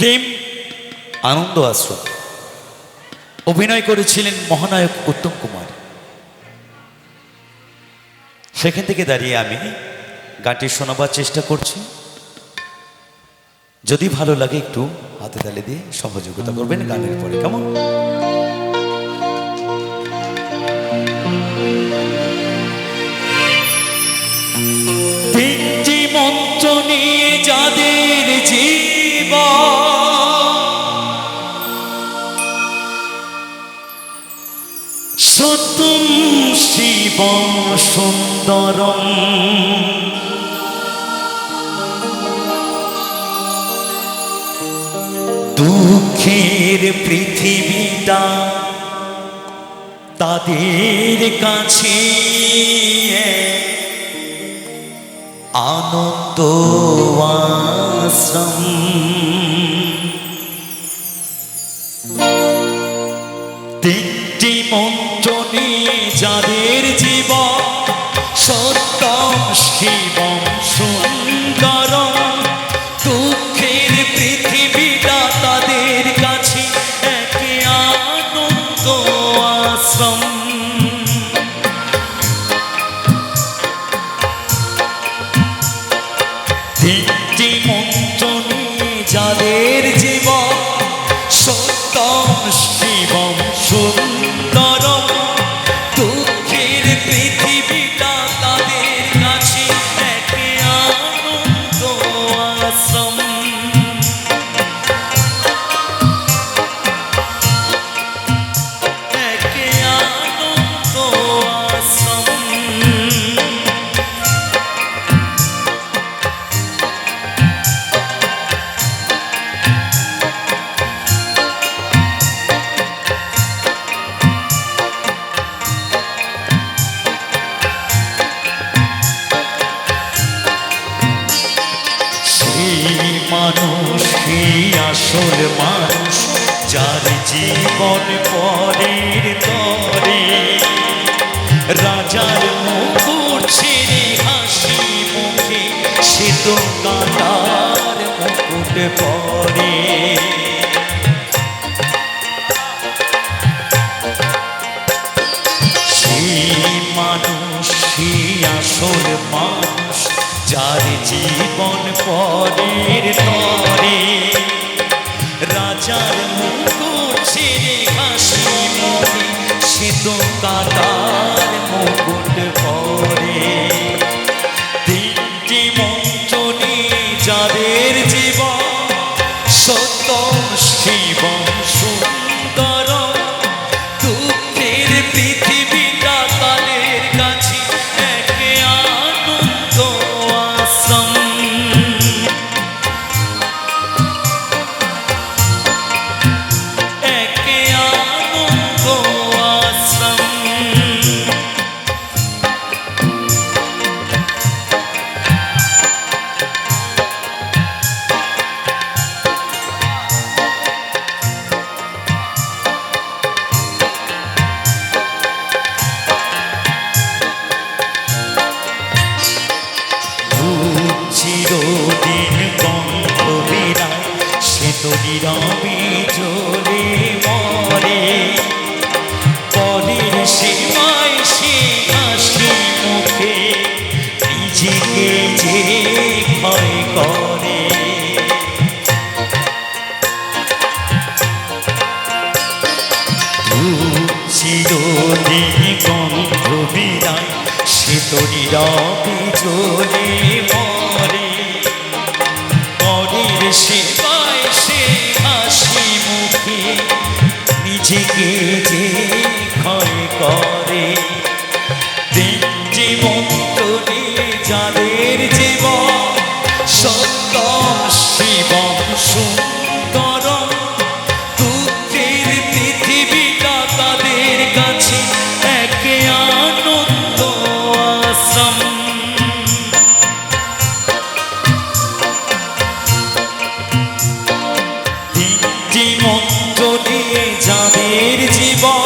Film আনন্দ আশ্রম অভিনয় করেছিলেন মহানায়ক উত্তম কুমার। সেখান থেকে দাঁড়িয়ে আমি গানটি শোনাবার চেষ্টা করছি। যদি ভালো লাগে একটু হাতে তালে দিয়ে সহযোগিতা করবেন গানের পরে। কেমন? সত্যম শিব সুন্দরম। দুঃখের পৃথিবীটা তাদের কাছে আনন্দ আশ্রম। তিনটি মন্ত্র নিয়ে যাদের জীবন সত্যম শিবম সুন্দরম। দুঃখের পৃথিবীটা তাদের কাছে একে আনন্দ আশ্রম। তিনটি নিয়ে যাদের আসল মানুষ যার জীবন পরের তরে, রাজার মুকুট ছেড়ে হাসি মুখে, সে তো কাটার মুকুট পরে। মানুষ আসল মানুষ, যার জীবন পরের তরে রাজার মুকুট ছেড়ে হাসি সে তো কাটার মুকুট পরে তো নীরবে চলে মরে। পরের সীমায় সে হাসি মুখে, নিজেকে যে ভয় করে। চিরদিন গন্ধ বিরায় সে তো নীরবে চলে মরে। পরের সেবায় নিজেকে ir de bom.